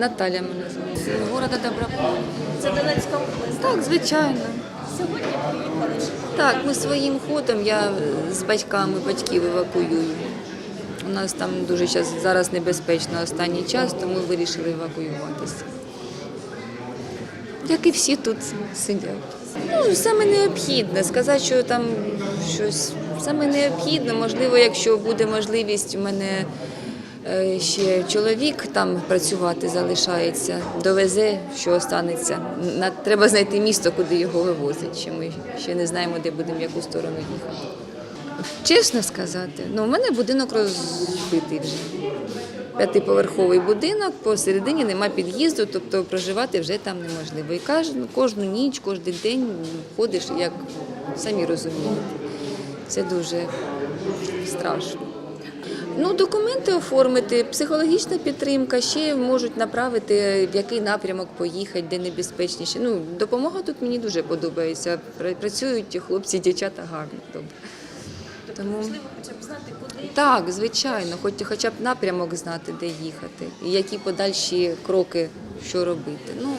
Наталя мене звати. З города Доброполь. Це Донецька область. Так, звичайно. Сьогодні приїхали. Так, ми своїм ходом, я з батьками батьків евакуюю. У нас там дуже щас, зараз небезпечно останній час, тому вирішили евакуюватися. Як і всі тут сидять. Ну, саме необхідне. Сказати, що там щось саме необхідне, можливо, якщо буде можливість, у мене ще чоловік там працювати залишається, довезе, що останеться. Треба знайти місто, куди його вивозять. Ще ми ще не знаємо, де будемо, в яку сторону їхати. Чесно сказати, ну, у мене будинок розбитий вже. П'ятиповерховий будинок, посередині нема під'їзду, тобто проживати вже там неможливо. І кожну, кожну ніч, кожен день ходиш, як самі розумієте. Це дуже страшно. Ну, документи оформити, психологічна підтримка, ще можуть направити, в який напрямок поїхати, де небезпечніше. Ну, допомога тут мені дуже подобається. Працюють хлопці, дівчата гарно. Добре. Тому Можливо, хоча б знати, куди так, звичайно, хоч хоча б напрямок знати, де їхати, і які подальші кроки, що робити. Ну